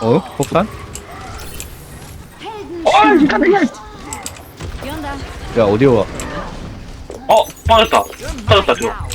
어? 폭탄? 어, 깜짝이야. ¿Qué onda? 야 어디로 와? 어, 빠졌다. 빠졌다.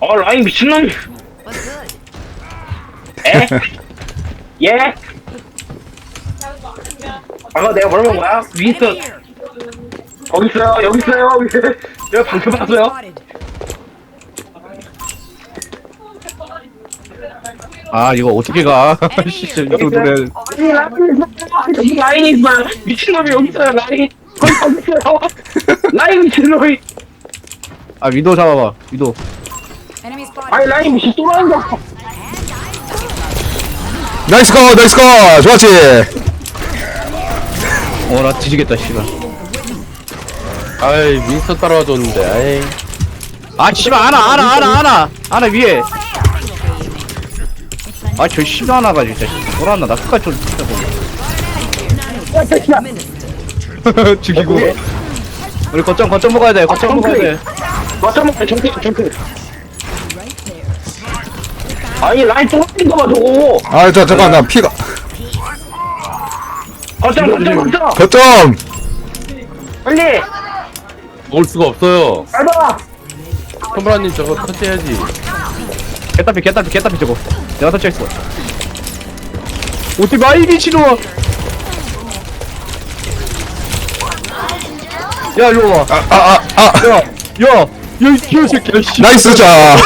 어, 라인 미친놈. 에? 예? 아까 내가 뭐라고 한 거야? here. 거기 있어요, 여기 있어요. 내가 방금 봤어요. 아 이거 어떻게 가? 씨 라인 있어. 여기 라인이 있어요. 미친놈이 여기 있어요, 라인. 거기 거기 있어요. 라인 미친놈이. 아 위도 잡아봐 위도 Enemy spotted. 아니, 라인 미친 또라이인 거. 나이스 컷 나이스 컷 좋았지 어나 뒤지겠다 씨발 아이 윈스터 따라와 줬는데 아이 아 씨발 아나 아나 아나 아나 아나 위에 아저 씨발 하나가 진짜 돌아왔나. 나 끝까지 좀 진짜 죽이고. 우리 거점 거점 먹어야 돼. 거점 먹어야 돼. 맞춰먹 정크, 정크. 아니, 라인 또라이인 거 봐, 저거. 아 저, 잠깐 나 피가. 거점, 거점, 거점. 거점! 빨리. 먹을 수가 없어요. 빨리. 선브라님 저거 터치해야지. 개따피 개따피 개따피 저거 내가 설치했어 어디 마이 미친놈아 야 일로 와 아아 아 야, 야, 야이 개새끼야 씨. 나이스 자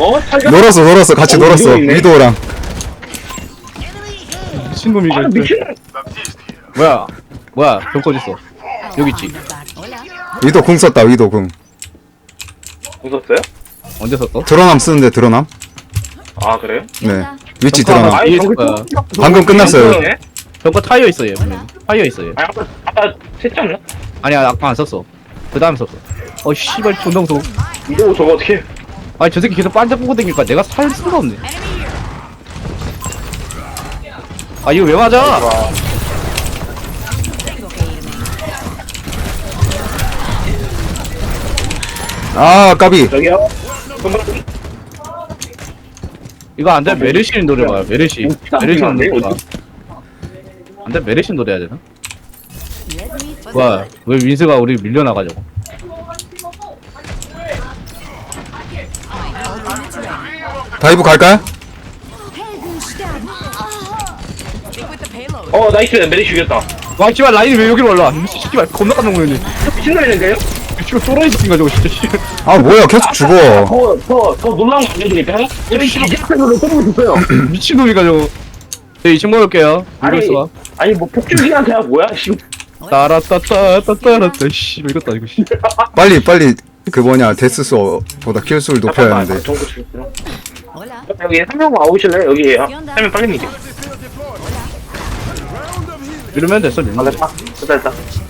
어? 놀았어 놀았어 같이 어, 놀았어 있네. 위도랑 미친놈이 아, 이거. 미친. 뭐야? 뭐야? 병 꺼졌어. 여기 있지. 위도 궁 썼다 위도 궁 웃었어요? 언제 썼어? 드러남 쓰는데 드러남 아, 그래요? 네 위치 아니, 뭐야. 또- 방금 끝났어요. 네? 병거 타이어 있어 얘. 타이어 있어 얘. 아, 아까, 아까 셌지 않나? 아니야 아까 안 썼어. 그 다음 썼어. 어 씨발 존나 무서워. 이거 저거 어떻게. 아니 저 새끼 계속 반짝 보고 다니니까 내가 살 수가 없네. 아 이거 왜 맞아? 아 까비 저기요? 이거 안돼 메르신 노래봐 메르시. 진짜 메르신 노래봐. 안돼 메르신 노래 해야 되나? Good? 왜 윈스가 우리 밀려나가지고? 다이브 갈까요? 어, 나이스. 메리 죽였다. 와 씨발 라인이 왜 여기로 올라? 이 씨발 겁나 깜짝 놀랐네. 미친놈이는데요? 씨발 또라이 새끼인가 저거 진짜 씨. 아 뭐야 계속 죽어 더, 더, 더 놀라운 거 알려드릴까요? 우리 시작으로 떠고 있어요. 미친놈이가 저거. 네 2층 먹을게요. 아니, 이럴 수가. 아니, 뭐, 폭주기한테야 뭐야, 씨. 따라따따따따따 씨 이겼다 이거 씨. 빨리 빨리 그 뭐냐 데스수보다 킬수를 높여야 하는데. Hola. 여기 한 명만 와오실래요? 여기 한명 빨리 미게. 이러면 됐어 민 아, 됐다. 됐다, 됐다.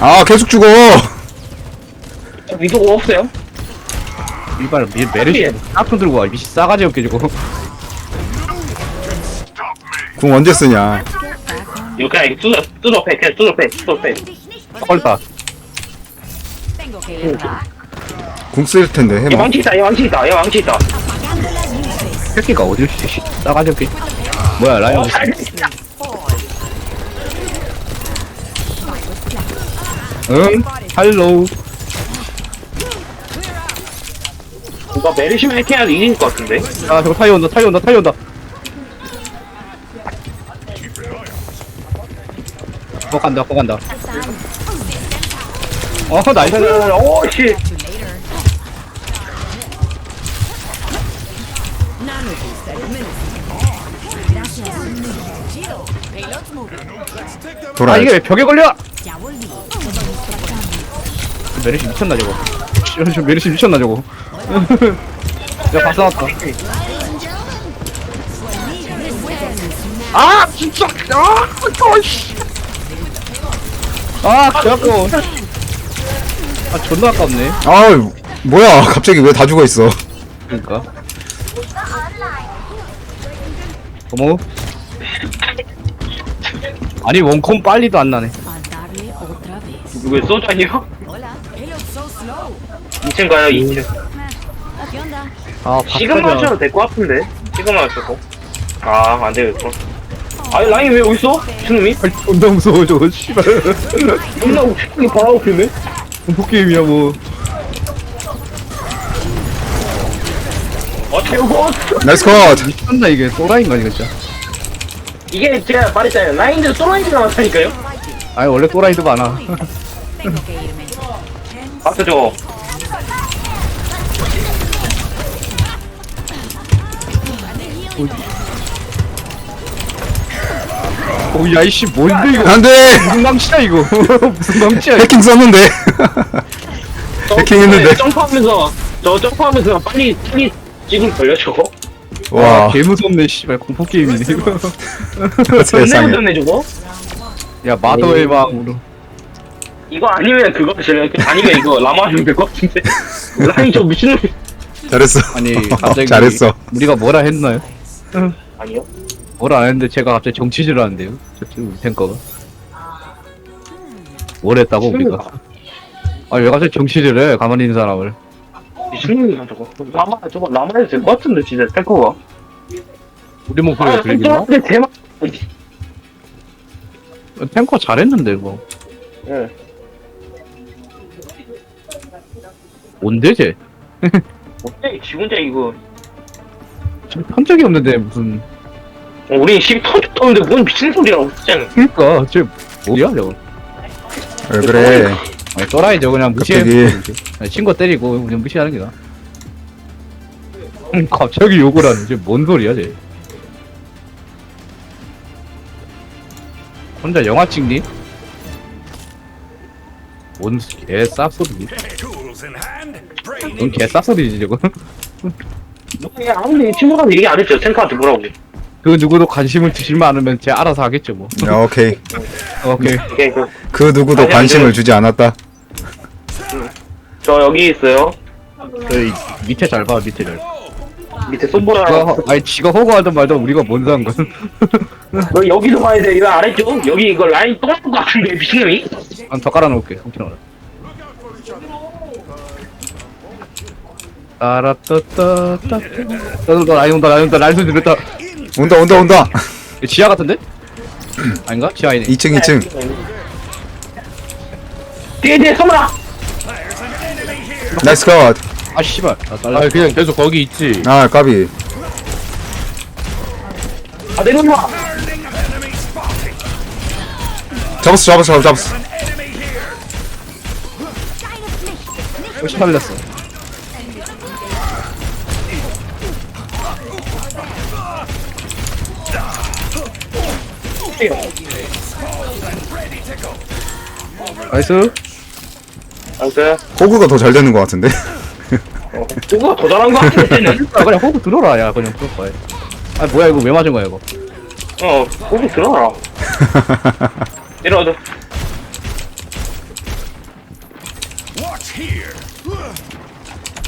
아 계속 죽어 저 위도가 없어요? 이발 미 메르시 깍통 들고 와 미씨 싸가지 없게 저거. 궁 언제 쓰냐 이거 그냥 이거 뚜드러, 뚜드러 패, 그냥 뚜드러 패, 뚜드러 패. 걸다. Tengo que ir back. 궁쓸 텐데 얘 해봐 왕치 있다, 얘 왕치 있다, 얘 왕치 있다. 새끼가 어디 씨 싸가지 없게. 뭐야 라이언. 어, 잘 응? 할로우. 누가 메리시면 이렇게 해야 이길 것 같은데? 아 저거 타이어 온다 타이어 온다 타이어 온다. 어 간다 어 간다. 어 나이스. 오, 씨. 돌아 아 이게 왜 벽에 걸려? 메르시 미쳤나 저거. 씨, 저 메르시 미쳤나 저거. 야 박사 왔다. 아 진짜 아 아씨. 아 개아까워. 아 존나 아깝네. 아 뭐야 갑자기 왜 다 죽어 있어 그러니까. 어머. 아니 원콤 빨리도 안 나네. 누구의 소주 아니에 2층 가요? 2층 ¿Qué onda? 아 지금 박사장. 하셔도 될 것 같은데. 지금 하셔도 아 안되겠고 아니 라인 왜 어딨어? 미친놈이? 아니, 존나 무서워 저거 씨발. 존나 우측이 바라고 있네. 공포 게임이야 뭐어 태우고 나이스 컷. 미쳤나 이게? 또라이인가 이거 진짜? 이게 제가 말했잖아요. 라인들 솔라인들 나왔다니까요? 아니 원래 또라이도 많아. irme. 봤어 저거 오야 이씨 뭔데 이거? 안돼! 무슨 망치야 이거? 무슨 망치야 해킹 썼는데. 해킹했는데. 점프하면서 저 점프하면서 빨리 빨리 찍을 저거? 와. 개 무섭네 씨발 공포 게임이네 이거. 세상에. 무섭네 저거? 야 마더의 마음으로. 이거 아니면 그거 제가 아니면 이거 라마 하면 될것 같은데. 라인 저 미친놈 잘했어. 아니 갑자기 잘했어. 우리가 뭐라 했나요? 아니요 뭐라 안 했는데 제가 갑자기 정치질 하는데요? 우리 탱커가. 뭘 했다고 우리가? 아니 왜 갑자기 정치질 해? 가만히 있는 사람을. 미친놈이야 저거 라마 저거 라마 해도 될 것 같은데 진짜 탱커가. 우리 목소리가 들리겠나? 근데 대만 탱커 잘했는데 뭐 예. 뭔데 쟤? 어때 지 혼자 이거. 지금 편 적이 없는데 무슨. 어, 우린 10터 줬는데 뭔 미친 소리라고 했잖아 그니까 쟤 뭐야 저거 왜 그래? 아니 또라이 저 그냥 무시해. 갑자기. 친구 때리고 그냥 무시하는 게 나아 음, 갑자기 욕을 하는 쟤뭔 소리야 쟤? 혼자 영화 찍니? 뭔개 쌉소리 넌개 쌉소리지 저거 예, 아무리 친구가 얘기 안 했죠. 탱커한테 뭐라고 그 누구도 관심을 주시면 않으면 쟤 알아서 하겠죠 뭐. 야, 오케이. 오케이. 오케이 그, 그 누구도 아니, 관심을 아니. 주지 않았다. 저 여기 있어요. 그 밑에 잘 봐 밑에 잘. 밑에 솜보라 지가, 아니 지가 허구하든 말든 우리가 뭔 상관 너 여기도 봐야 돼. 이거 알았죠? 여기 이거 라인 똥할 것 같은데 미친놈이. 한더 깔아놓을게 혹시나. 따라따따따 따따 라인 온다 라인 온다. 라인 소리 들렸다 온다 온다 온다. 이거 지하 같은데? 아닌가? 지하이네. 2층 2층. 뒤에 뒤에 솜보라 나이스 컷. 아 씨발. 아아 딸라 그냥 계속 거기 있지. 아 까비. 아 내려와! 잡았어 잡았어 잡았어 역시 살렸어 나이스. 알았어요 호구가 더 잘 되는 것 같은데? 어, 누가 더 잘한 거 같은데 아 그냥 호구 들어라 야 그냥 그럴 거야 아 뭐야 이거 왜 맞은 거야 이거? 어 거기 들어가라. 내려와줘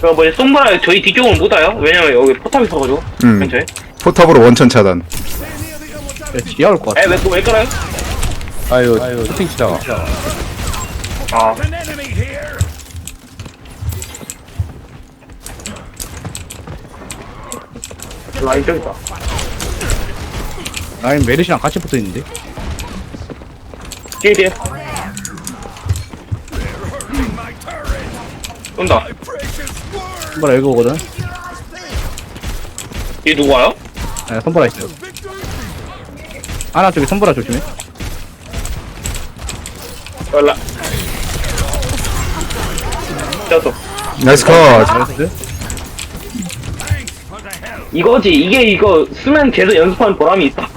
그 뭐지 솜보라 저희 뒤쪽은 못 와요? 왜냐면 여기 포탑이 있어가지고 음. 근처에. 포탑으로 원천 차단 야, 지하 올것 같아. 에왜 왜 깔아요? 아유 아유. 채팅 치다가. 아. 라인 저기 있다. 라인 메르시랑 같이 붙어 있는데? 뒤에 뒤에 온다. 선보라 여기 오거든. 뒤에 누구 와요? 네, 선보라 있어요 하나 쪽에 선보라 조심해. 연락 떴어. 나이스 컷. 나이스. 이거지 이게 이거 쓰면 계속 연습하는 보람이 있다.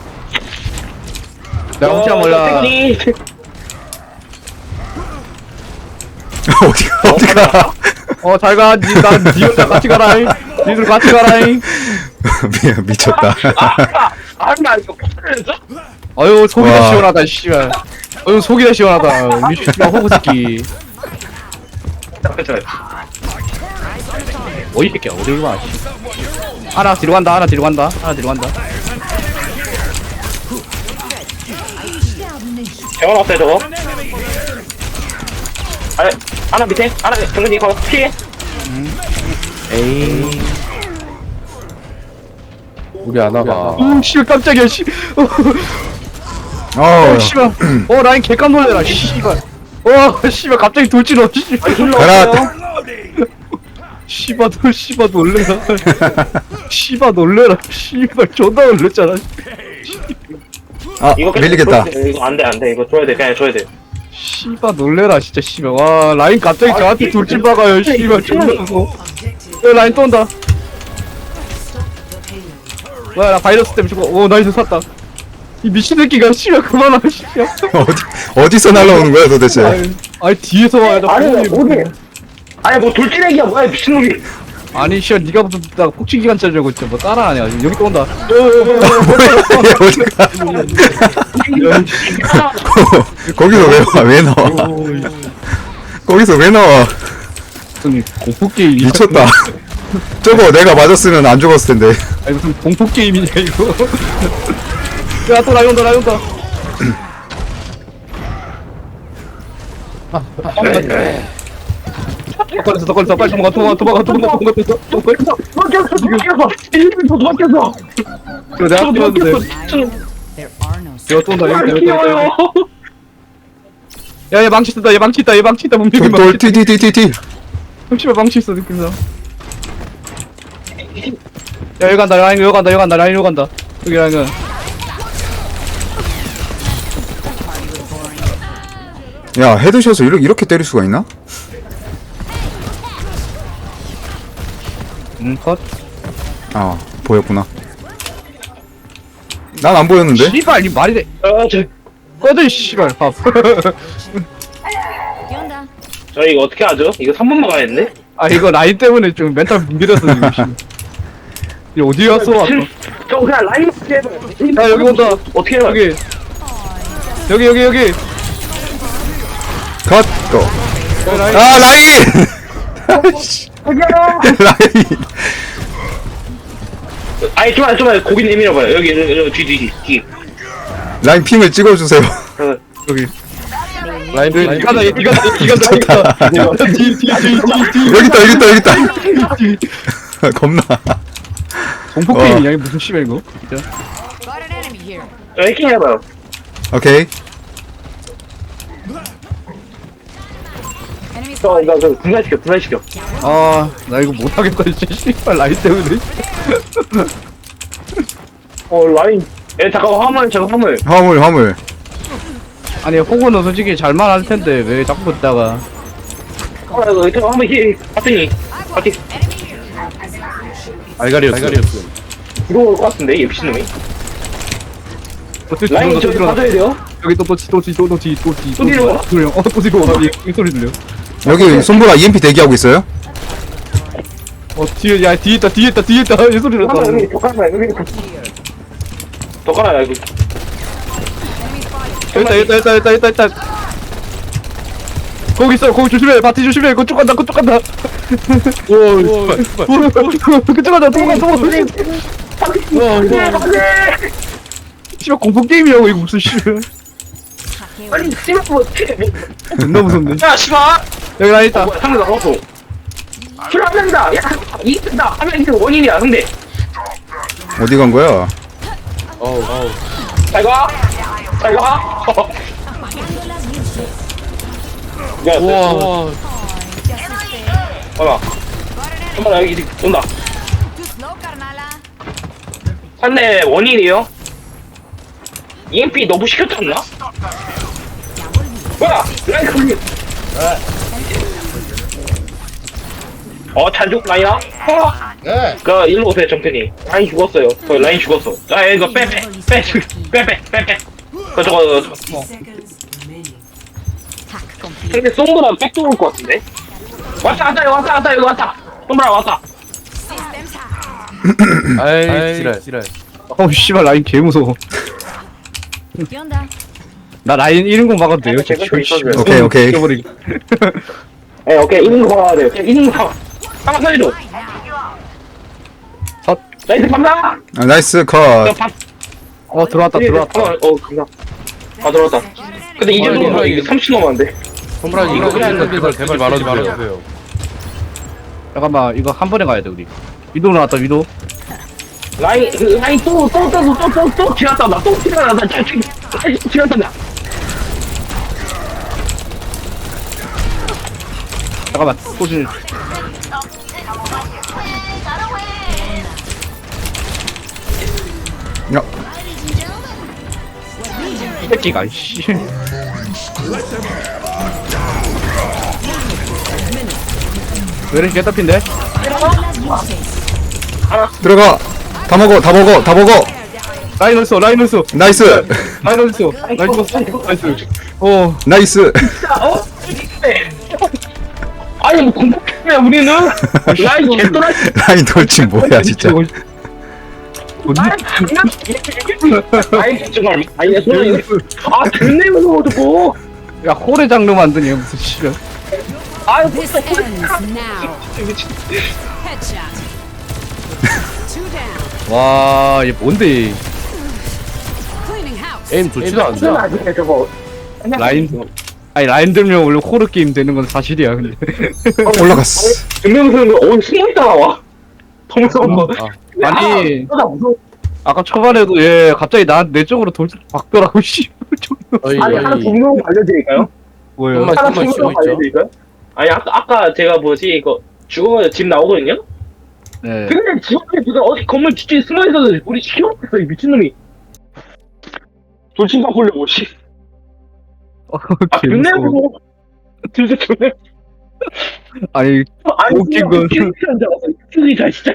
내가 혹시 몰라. 태근이. 어디가 어디가 어 잘 가. 니 나 니 혼자 같이 가라잉. 니들 같이 가라잉. 미, 미쳤다 이거 깜짝이야. 어휴 속이 다 와. 시원하다 씨발. 어휴 속이 다 시원하다. 씨발 호구 새끼. 어이 새끼야 어디로 가 씨. 하나 뒤로 간다 하나 뒤로 간다 하나 뒤로 간다. 재원 왔어요 저거? 아니 하나 밑에? 하나 정근이 거 피해? 에이. 우리 아나가. 오 씨발 깜짝이야 씨 어 어, 씨발. 어, 라인 개깜 놀래라, 씨발. 어, 씨발, 갑자기 돌진어, 씨발. 가라 씨발, 놀, 씨발, 놀래라. 씨발, 놀래라. 씨발, 존나 놀랬잖아. 아 이거 밀리겠다 줘야 돼. 이거 안돼 안돼 이거 줘야 돼 그냥 줘야 돼 씨발, 놀래라, 진짜, 씨발. 와, 라인 갑자기 저한테 돌진 박아요, 씨발, 존나 무서워. 야, 라인 또 온다. 와, 나 바이러스 때문에 죽어. 오, 나이스 샀다. 이 미친 새끼가, 씨발, 그만하, 씨발. 어디 어디서 날라오는 거야 도대체 아니, 아니, 뒤에서 와야 나 아니 뽕이 어디 아니 뭐 돌진애기야 뭐야 미친놈이 아니 씨발 니가 무슨 나 폭치 기간 짜려고 진짜 뭐 따라하냐 여기 또 온다 얘 어디가 거기서 왜 와? 왜 나와 거기서 왜 나와 무슨 게임 미쳤다 저거 내가 맞았으면 안 죽었을 텐데. 아니 무슨 공포 게임이냐 이거? 야또 라이 온 다 라이 온 다 더 걸렸어 더 걸렸어. 빨리 도망가 도망가 도망가 도망가 도망가 도망가. 도망쳤어 1분 도망쳤어 그래 내가 뛰었는데 There are no 내가 또 온다 아, 여기 귀여워요. 야얘 망치 있다 얘 망치 있다. 얘 망치 있다. 분명히 돌 망치 티티티티티. 씨발 망치 있어 느낌나 야 여기 간다. 라인 여기 간다. 여기 간다. 라인 여기 간다. 여기 라인은. 야 헤드샷을 이렇게, 이렇게 때릴 수가 있나? 음컷. 아 보였구나. 난 안 보였는데? 씨발 이 말이 돼. 어저 꺼져 이 씨발. 밥. ¿Qué onda? 저 이거 어떻게 하죠? 이거 3번 막아야겠네? 아 이거 라인 때문에 좀 멘탈 붕괴됐어 지금 씨. 이 어디 갔어? 왔어 저 그냥 라인 어떻게 해봐 야 여기 온다. 어떻게 해봐 여기. 여기 여기 여기. 컷 고. 여기 라인. 아 라인! 라인. 아니 좀만 좀만. 고기 내밀어봐요. 여기 여기 여기 뒤 뒤 뒤 라인 핑을 찍어주세요. 어, 여기. 라인 여기 라인. 이간다 이간다 이간다 이간다 뒤뒤뒤뒤 뒤 여기 있다 여기 있다 여기 있다. 겁나 공포 어. 게임이야? 이거 무슨 씨발 이거? 진짜? Got an enemy here. 저 해킹 해봐요. 오케이. Enemy 저 이거 그 분산시켜 분산시켜. 아 나 이거 못하겠다 진짜 씨발 라인 때문에. 어 라인. 예 잠깐 화물 잠깐 화물. 화물 화물. 아니 호구는 솔직히 잘만 할 텐데 왜 자꾸 듣다가. 어 이거 이거 화물 히 봤더니 봤더니 알가리였어. 알가리였어. 들어올 것 같은데 이 미친놈이? 어떻게 라인 들어온다, 저또 들어온다. 봐줘야 돼요? 여기 또또또또또또또 또 들려와? 들려 어또 들려 이 소리 들려 여기 손보라 EMP 대기하고 있어요? 어 뒤에 야 뒤에 있다 뒤에 있다 뒤에 있다. 이 소리 났다. 잠깐만 여기 더 깔아요 여기. 더 깔아요 여기. 있다 있다 있다 있다 있다 거기 있어 거기 조심해. 바티 조심해. 그쪽 간다 그쪽 간다. 오 그쪽 간다 도망가 도망가 씨발 공포 게임이라고 이거 무슨 씨발 아니 씨발 뭐 어떻게 존나 무섭네. 야 씨발. 여기 라인 있다. 뭐야 상대 나갔어 킬 한명이다. 야 이긴다 하면 이게 원인이야 상대 어디 간 거야? 어우 어우. 잘가. 잘가 야 우와. 봐봐 잠깐만 여기 온다. 상대 원인이에요 EMP 너무 시켰지 않나? 뭐야 라인 걸리 어 잘 죽 라인아 어. 그 일로 오세요 정편이 라인 죽었어요 그 라인 죽었어 아 이거 빼 빼 빼 빼 빼 빼 빼 그 저거 저거. 근데 송그랑 백 들어올 것 같은데 왔다 왔다 여기 왔다 왔다 여기 왔다 송그랑 왔다. 아이 지랄 지랄. 어 씨발 라인 개 무서워. 나 라인 1인공 막아도 돼요? 제가 저 있어줘요. 씨발. 오케이, 오케이. 죽여버리기. 예 오케이 있는 거 봐야 돼요 있는 거 봐. 한번 살려줘 컷. 나이스 감사 아, 나이스 컷어 들어왔다 들어왔다 어 감사 아 들어왔다 근데 이제 어, 들어오면 이거 이게 30 넘었는데 손브라님 이거 그거 대발 대발 말아주세요. 잠깐만 이거 한 번에 가야 돼 우리. 위도 나왔다 위도. 라인 그 라인 또또또또또또 지났다 나또 지났다 나. 지금 지났다 나. 잠깐만 포즈 야. 새끼가 씨 왜 이렇게 개답인데? 들어가. 다 먹어 다 먹어 다 먹어. 라인 어딨어 라인 어딨어 나이스. 라인 어딨어 라인 어딨어 나이스. 어. 나이스. 어? 아니 뭐 공격해 우리는? 라인 개떠나 라인 돌진 뭐야 진짜. 라인 정말 아니 손이 아 존내 무서워 저거 야 호레 장르 만드니 무슨 씨발 아유 This ends now. Headshot. Two down. 와 얘 뭔데 Cleaning house. 에임 좋지도 저거 라인 아니 라인 들면 원래 호러 게임 되는 건 사실이야 근데 올라갔어 존내 무서운 거어 숨어 있다 나와 더 무서운 거 아, 아니 아, 나 무서워 아까 초반에도 얘 갑자기 나내 쪽으로 돌 박더라고 씨 어이 아니 하나 어이. 분명 알려드릴까요? 뭐예요 정말 하나 분명 있죠. 알려드릴까요? 아니 아까 아까 제가 뭐지? 이거 죽어서 집 나오거든요? 네. 근데 집 앞에 누가 어디 건물 뒤쪽에 숨어 있어서 우리 시켜놨어 이 미친놈이. 돌진방 보려고 씨. 아, 개 존내 무서워. 무서워 진짜 존내 아니 아니 웃긴 건- 큐기 잘 진짜